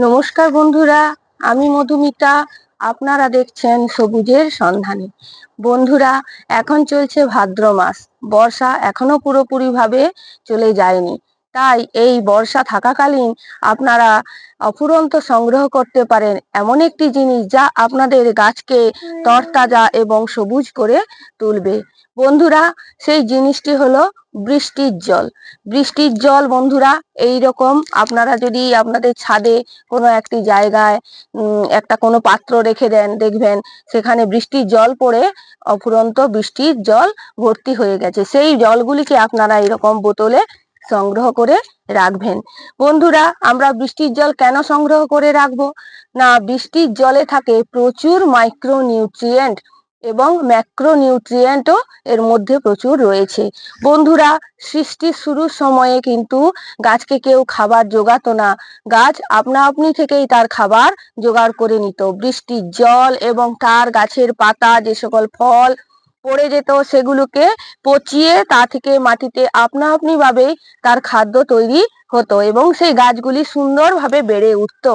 নমস্কার বন্ধুরা, আমি মধুমিতা। আপনারা দেখছেন সবুজের সন্ধানে। বন্ধুরা, এখন চলছে ভাদ্র মাস। বর্ষা এখনও পুরোপুরি ভাবে চলে যায়নি। তাই এই বর্ষা থাকাকালীন আপনারা অফুরন্ত সংগ্রহ করতে পারেন এমন একটি জিনিস যা আপনাদের গাছকে তরতাজা এবং সবুজ করে তুলবে। বন্ধুরা, সেই জিনিসটি হলো বৃষ্টির জল। বৃষ্টির জল, বন্ধুরা এই রকম আপনারা যদি আপনাদের ছাদে কোনো একটি জায়গায় একটা কোনো পাত্র রেখে দেন, দেখবেন সেখানে বৃষ্টির জল পড়ে, অফুরন্ত বৃষ্টির জল ভর্তি হয়ে গেছে। সেই জলগুলিকে আপনারা এরকম বোতলে সংগ্রহ করে রাখবেন। বন্ধুরা, আমরা বৃষ্টির জল কেন সংগ্রহ করে রাখব? না, বৃষ্টির জলে থাকে প্রচুর মাইক্রো নিউট্রিয়েন্ট এবং ম্যাক্রো নিউট্রিয়েন্টও এর মধ্যে প্রচুর রয়েছে। বন্ধুরা, সৃষ্টির শুরুর সময়ে কিন্তু গাছকে কেউ খাবার জোগাতো না। গাছ আপনা আপনি থেকেই তার খাবার জোগাড় করে নিত। বৃষ্টির জল এবং তার গাছের পাতা, যে সকল ফল পড়ে যেত সেগুলোকে পচিয়ে তা থেকে মাটিতে আপনা আপনি ভাবেই তার খাদ্য তৈরি হতো এবং সেই গাছগুলি সুন্দরভাবে বেড়ে উঠতো।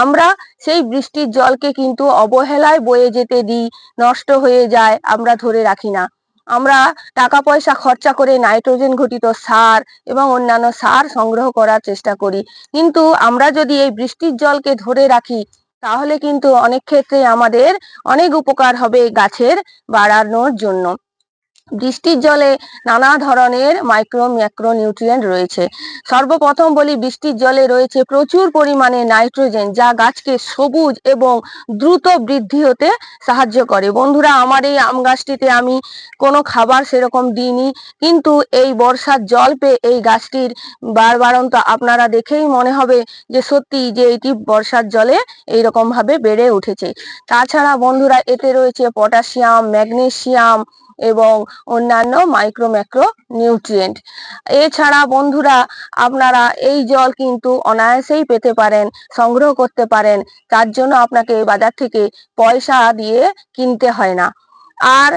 আমরা সেই বৃষ্টির জলকে কিন্তু অবহেলায় বয়ে যেতে দিই, নষ্ট হয়ে যায়, আমরা ধরে রাখি না। আমরা টাকা পয়সা খরচা করে নাইট্রোজেন ঘটিত সার এবং অন্যান্য সার সংগ্রহ করার চেষ্টা করি। কিন্তু আমরা যদি এই বৃষ্টির জলকে ধরে রাখি তাহলে কিন্তু অনেক ক্ষেত্রে আমাদের অনেক উপকার হবে গাছের বাড়ানোর জন্য। বৃষ্টির জলে নানা ধরনের মাইক্রো ম্যাক্রো নিউট্রিয়েন্ট রয়েছে। সর্বপ্রথম বলি বৃষ্টির জলে রয়েছে প্রচুর পরিমাণে নাইট্রোজেন যা গাছকে সবুজ এবং দ্রুত বৃদ্ধি হতে সাহায্য করে। বন্ধুরা, আমার এই আম গাছটিতে আমি কোনো খাবার সেরকম দিইনি, কিন্তু এই বর্ষার জল পেয়ে এই গাছটির বারবারন্ত আপনারা দেখেই মনে হবে যে সত্যি যে এটি বর্ষার জলে এইরকম ভাবে বেড়ে উঠেছে। তাছাড়া বন্ধুরা, এতে রয়েছে পটাশিয়াম ম্যাগনেসিয়াম এবং অন্যান্য মাইক্রো ম্যাক্রো নিউট্রিয়েন্ট এছাড়া বন্ধুরা, আপনারা এই জল কিন্তু অনায়াসেই পেতে পারেন, সংগ্রহ করতে পারেন, তার জন্য আপনাকে বাজার থেকে পয়সা দিয়ে কিনতে হয় না। আর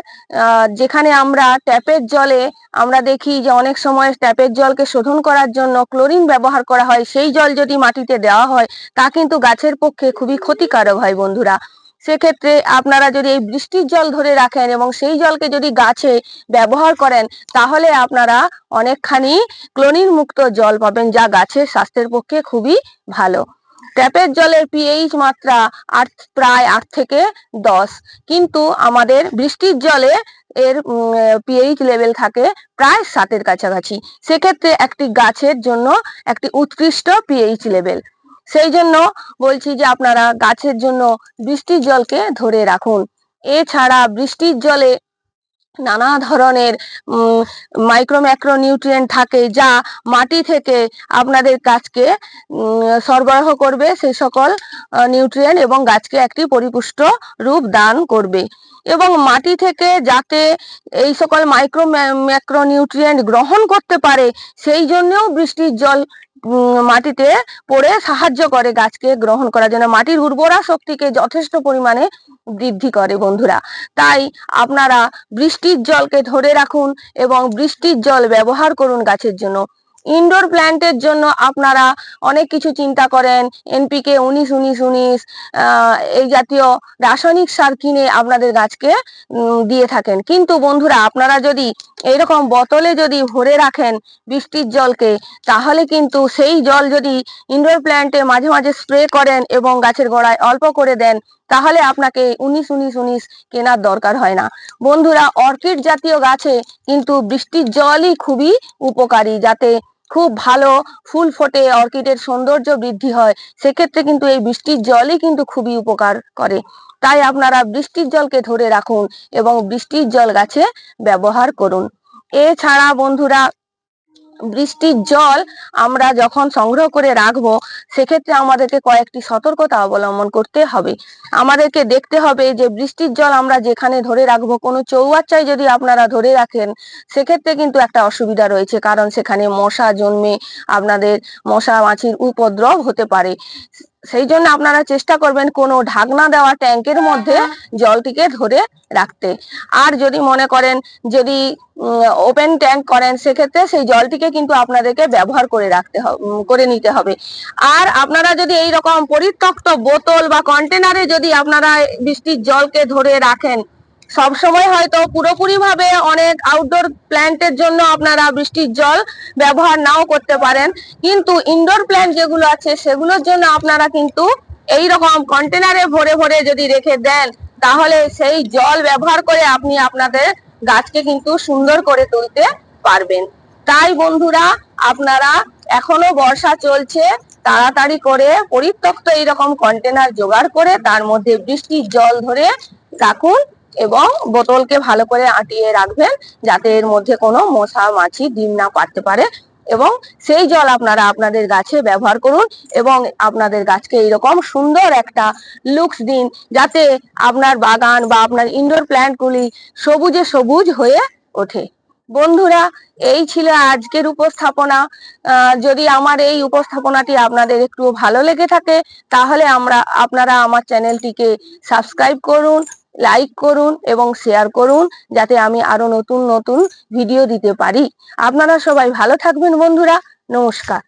যেখানে আমরা ট্যাপের জলে, আমরা দেখি যে অনেক সময় ট্যাপের জলকে শোধন করার জন্য ক্লোরিন ব্যবহার করা হয়, সেই জল যদি মাটিতে দেওয়া হয়, তা কিন্তু গাছের পক্ষে খুবই ক্ষতিকারক হয় বন্ধুরা। সেক্ষেত্রে আপনারা যদি এই বৃষ্টির জল ধরে রাখেন এবং সেই জলকে যদি গাছে ব্যবহার করেন, তাহলে আপনারা অনেকখানি ক্লোরিন মুক্ত জল পাবেন, যা গাছের স্বাস্থ্যের পক্ষে খুবই ভালো। ট্যাপের জলের পিএইচ মাত্রা আট, প্রায় আট থেকে দশ। কিন্তু আমাদের বৃষ্টির জলে এর পিএইচ লেভেল থাকে প্রায় সাতের কাছাকাছি। সেক্ষেত্রে একটি গাছের জন্য একটি উৎকৃষ্ট পিএইচ লেভেল সেই জন্য বলছি যে আপনারা গাছের জন্য বৃষ্টির জলকে ধরে রাখুন। এছাড়া বৃষ্টির জলে নানা ধরনের মাইক্রো ম্যাক্রো নিউট্রিয়েন্ট থাকে যা মাটি থেকে আপনাদের গাছকে সরবরাহ করবে সেই সকল নিউট্রিয়েন্ট এবং গাছকে একটি পরিপুষ্ট রূপ দান করবে। এবং মাটি থেকে যাতে এই সকল মাইক্রো ম্যাক্রো নিউট্রিয়েন্ট গ্রহণ করতে পারে, সেই জন্যও বৃষ্টির জল মাটিতে পড়ে সাহায্য করে গাছকে গ্রহণ করার জন্য। মাটির উর্বরা শক্তিকে যথেষ্ট পরিমাণে বৃদ্ধি করে বন্ধুরা। তাই আপনারা বৃষ্টির জলকে ধরে রাখুন এবং বৃষ্টির জল ব্যবহার করুন গাছের জন্য। ইনডোর প্ল্যান্টের জন্য আপনারা অনেক কিছু চিন্তা করেন। এনপিকে উনিশ উনিশ উনিশ এই জাতীয় রাসায়নিক সার কিনে আপনাদের গাছকে দিয়ে থাকেন। কিন্তু বন্ধুরা, আপনারা যদি এইরকম বোতলে যদি ভরে রাখেন বৃষ্টির জলকে, তাহলে কিন্তু সেই জল যদি ইনডোর প্ল্যান্টে মাঝে মাঝে স্প্রে করেন এবং গাছের গোড়ায় অল্প করে দেন, তাহলে আপনাকে উনিশ উনিশ উনিশ কেনার দরকার হয় না। বন্ধুরা, অর্কিড জাতীয় গাছে কিন্তু বৃষ্টির জলই খুবই উপকারী, যাতে খুব ভালো ফুল ফোটে, অর্কিডের সৌন্দর্য বৃদ্ধি হয়। সেক্ষেত্রে কিন্তু এই বৃষ্টির জলই কিন্তু খুবই উপকার করে। তাই আপনারা বৃষ্টির জলকে ধরে রাখুন এবং বৃষ্টির জল গাছে ব্যবহার করুন। এছাড়া বন্ধুরা বৃষ্টির জল আমরা যখন সংগ্রহ করে রাখব, সেক্ষেত্রে আমাদেরকে কয়েকটি সতর্কতা অবলম্বন করতে হবে। আমাদেরকে দেখতে হবে যে বৃষ্টির জল আমরা যেখানে ধরে রাখব, কোনো চৌবাচ্চায় যদি আপনারা ধরে রাখেন, সেক্ষেত্রে কিন্তু একটা অসুবিধা রয়েছে, কারণ সেখানে মশা জন্মে আপনাদের মশা মাছির উপদ্রব হতে পারে। সেই জন্য আপনারা চেষ্টা করবেন কোনো ঢাকনা দেওয়া ট্যাঙ্কের মধ্যে জলটিকে ধরে রাখতে। আর যদি মনে করেন যদি ওপেন ট্যাঙ্ক করেন সেক্ষেত্রে সেই জলটিকে কিন্তু আপনাদেরকে ব্যবহার করে রাখতে হবে করে নিতে হবে। আর আপনারা যদি এই রকম পরিত্যক্ত বোতল বা কন্টেনারে যদি আপনারা বৃষ্টির জলকে ধরে রাখেন সব সময় হয়তো পুরোপুরি ভাবে অনেক আউটডোর প্ল্যান্টের জন্য আপনারা বৃষ্টির জল ব্যবহার নাও করতে পারেন। কিন্তু ইনডোর প্ল্যান্ট যেগুলো আছে, সেগুলোর জন্য আপনারা কিন্তু এই রকম কন্টেনারে ভরে ভরে যদি রেখে দেন, তাহলে সেই জল ব্যবহার করে আপনি আপনাদের গাছকে কিন্তু সুন্দর করে তুলতে পারবেন। তাই বন্ধুরা, আপনারা এখনও বর্ষা চলছে, তাড়াতাড়ি করে পরিত্যক্ত এইরকম কন্টেনার জোগাড় করে তার মধ্যে বৃষ্টির জল ধরে রাখুন। এবং বোতলকে ভালো করে আটিয়ে রাখবেন যাতে এর মধ্যে কোনো মশা, মাছি, ডিম না পারতে পারে এবং সেই জল আপনারা আপনাদের গাছে ব্যবহার করুন এবং আপনাদের গাছকে এইরকম সুন্দর একটা লুকস দিন যাতে আপনার বাগান বা আপনার ইনডোর প্ল্যান্টগুলি সবুজে সবুজ হয়ে ওঠে। বন্ধুরা, এই ছিল আজকের উপস্থাপনা। যদি আমার এই উপস্থাপনাটি আপনাদের একটু ভালো লেগে থাকে, তাহলে আমরা, আপনারা আমার চ্যানেলটিকে সাবস্ক্রাইব করুন লাইক করুন এবং শেয়ার করুন যাতে আমি আরও নতুন নতুন ভিডিও দিতে পারি। আপনারা সবাই ভালো থাকবেন বন্ধুরা। নমস্কার।